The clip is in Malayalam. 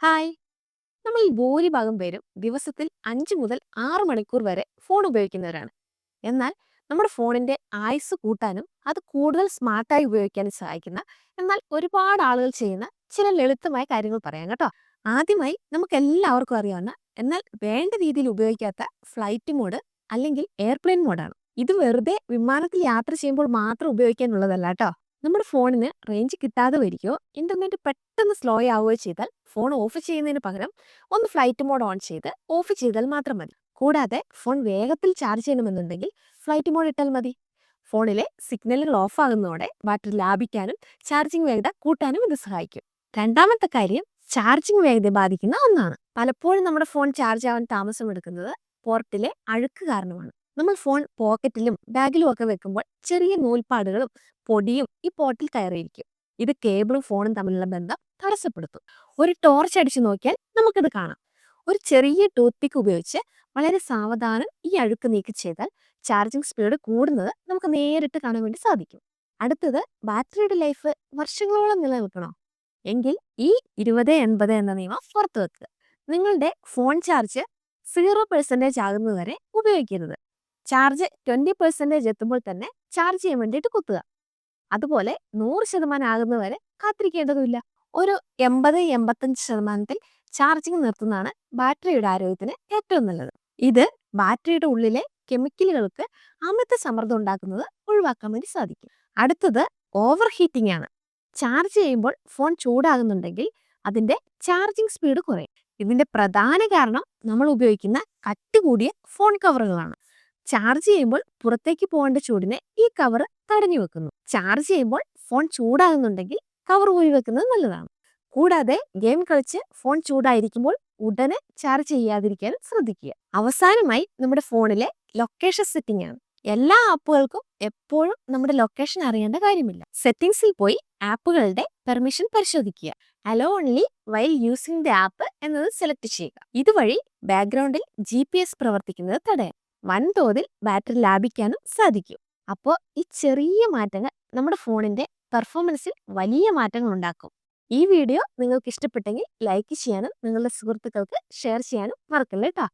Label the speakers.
Speaker 1: ഹായ്. നമ്മൾ ഭൂരിഭാഗം പേരും ദിവസത്തിൽ അഞ്ച് മുതൽ ആറ് മണിക്കൂർ വരെ ഫോൺ ഉപയോഗിക്കുന്നവരാണ്. എന്നാൽ നമ്മുടെ ഫോണിന്റെ ആയുസ് കൂട്ടാനും അത് കൂടുതൽ സ്മാർട്ടായി ഉപയോഗിക്കാനും സഹായിക്കുന്ന എന്നാൽ ഒരുപാട് ആളുകൾ ചെയ്യുന്ന ചില ലളിതമായ കാര്യങ്ങൾ പറയാം കേട്ടോ. ആദ്യമായി നമുക്ക് എല്ലാവർക്കും അറിയാവുന്ന എന്നാൽ വേണ്ട രീതിയിൽ ഉപയോഗിക്കാത്ത ഫ്ലൈറ്റ് മോഡ് അല്ലെങ്കിൽ എയർപ്ലെയിൻ മോഡാണ്. ഇത് വെറുതെ വിമാനത്തിൽ യാത്ര ചെയ്യുമ്പോൾ മാത്രം ഉപയോഗിക്കാനുള്ളതല്ല കേട്ടോ. നമ്മുടെ ഫോണിന് റേഞ്ച് കിട്ടാതെ വരികയോ ഇന്റർനെറ്റ് പെട്ടെന്ന് സ്ലോ ആവുകയോ ചെയ്താൽ ഫോൺ ഓഫ് ചെയ്യുന്നതിന് പകരം ഒന്ന് ഫ്ലൈറ്റ് മോഡ് ഓൺ ചെയ്ത് ഓഫ് ചെയ്താൽ മാത്രം മതി. കൂടാതെ ഫോൺ വേഗത്തിൽ ചാർജ് ചെയ്യണമെന്നുണ്ടെങ്കിൽ ഫ്ലൈറ്റ് മോഡ് ഇട്ടാൽ മതി. ഫോണിലെ സിഗ്നലുകൾ ഓഫ് ആകുന്നതോടെ ബാറ്ററി ലാഭിക്കാനും ചാർജിംഗ് വേഗത കൂട്ടാനും ഇത് സഹായിക്കും. രണ്ടാമത്തെ കാര്യം ചാർജിംഗ് വേഗത ബാധിക്കുന്ന ഒന്നാണ്. പലപ്പോഴും നമ്മുടെ ഫോൺ ചാർജ് ആവാൻ താമസമെടുക്കുന്നത് പോർട്ടിലെ അഴുക്ക് കാരണമാണ്. നമ്മൾ ഫോൺ പോക്കറ്റിലും ബാഗിലും ഒക്കെ വെക്കുമ്പോൾ ചെറിയ നൂൽപ്പാടുകളും പൊടിയും ഈ പോട്ടിൽ കയറിയിരിക്കും. ഇത് കേബിളും ഫോണും തമ്മിലുള്ള ബന്ധം തടസ്സപ്പെടുത്തും. ഒരു ടോർച്ച് അടിച്ചു നോക്കിയാൽ നമുക്കിത് കാണാം. ഒരു ചെറിയ ടൂത്ത് പിക്ക് ഉപയോഗിച്ച് വളരെ സാവധാനം ഈ അഴുക്ക് നീക്കി ചെയ്താൽ ചാർജിങ് സ്പീഡ് കൂടുന്നത് നമുക്ക് നേരിട്ട് കാണാൻ വേണ്ടി സാധിക്കും. അടുത്തത് ബാറ്ററിയുടെ ലൈഫ് വർഷങ്ങളോളം നിലനിൽക്കണോ? എങ്കിൽ ഈ ഇരുപത് എൺപത് എന്ന നിയമം പുറത്തു വെക്കുക. നിങ്ങളുടെ ഫോൺ ചാർജ് സീറോ പെർസെന്റേജ് ആകുന്നതുവരെ ഉപയോഗിക്കരുത്. ചാർജ് ട്വന്റി പെർസെന്റേജ് എത്തുമ്പോൾ തന്നെ ചാർജ് ചെയ്യാൻ വേണ്ടിയിട്ട് കുത്തുക. അതുപോലെ നൂറ് ശതമാനം ആകുന്നവരെ കാത്തിരിക്കേണ്ടതുമില്ല. ഒരു എൺപത് എൺപത്തഞ്ച് ശതമാനത്തിൽ ചാർജിങ് നിർത്തുന്നതാണ് ബാറ്ററിയുടെ ആരോഗ്യത്തിന് ഏറ്റവും നല്ലത്. ഇത് ബാറ്ററിയുടെ ഉള്ളിലെ കെമിക്കലുകൾക്ക് അമിത സമ്മർദ്ദം ഉണ്ടാക്കുന്നത് ഒഴിവാക്കാൻ വേണ്ടി സാധിക്കും. അടുത്തത് ഓവർ ഹീറ്റിംഗ് ആണ്. ചാർജ് ചെയ്യുമ്പോൾ ഫോൺ ചൂടാകുന്നുണ്ടെങ്കിൽ അതിന്റെ ചാർജിങ് സ്പീഡ് കുറയും. ഇതിന്റെ പ്രധാന കാരണം നമ്മൾ ഉപയോഗിക്കുന്ന കട്ടി കൂടിയ ഫോൺ കവറുകളാണ് ചാർജ് ചെയ്യുമ്പോൾ പുറത്തേക്ക് പോകേണ്ട ചൂടിനെ ഈ കവർ തടഞ്ഞു വെക്കുന്നു. ചാർജ് ചെയ്യുമ്പോൾ ഫോൺ ചൂടാകുന്നുണ്ടെങ്കിൽ കവർ ഊരി വെക്കുന്നത് നല്ലതാണ്. കൂടാതെ ഗെയിം കളിച്ച് ഫോൺ ചൂടായിരിക്കുമ്പോൾ ഉടനെ ചാർജ് ചെയ്യാതിരിക്കാൻ ശ്രദ്ധിക്കുക. അവസാനമായി നമ്മുടെ ഫോണിലെ ലൊക്കേഷൻ സെറ്റിംഗ് ആണ്. എല്ലാ ആപ്പുകൾക്കും എപ്പോഴും നമ്മുടെ ലൊക്കേഷൻ അറിയേണ്ട കാര്യമില്ല. സെറ്റിംഗ്സിൽ പോയി ആപ്പുകളുടെ പെർമിഷൻ പരിശോധിക്കുക. Allow only while using the app എന്നത് സെലക്ട് ചെയ്യുക. ഇതുവഴി ബാക്ക്ഗ്രൗണ്ടിൽ ജി പ്രവർത്തിക്കുന്നത് തടയാം. വൻതോതിൽ ബാറ്ററി ലാഭിക്കാനും സാധിക്കും. അപ്പോൾ ഈ ചെറിയ മാറ്റങ്ങൾ നമ്മുടെ ഫോണിന്റെ പെർഫോമൻസിൽ വലിയ മാറ്റങ്ങൾ ഉണ്ടാക്കും. ഈ വീഡിയോ നിങ്ങൾക്ക് ഇഷ്ടപ്പെട്ടെങ്കിൽ ലൈക്ക് ചെയ്യാനും നിങ്ങളുടെ സുഹൃത്തുക്കൾക്ക് ഷെയർ ചെയ്യാനും മറക്കല്ലേ കേട്ടോ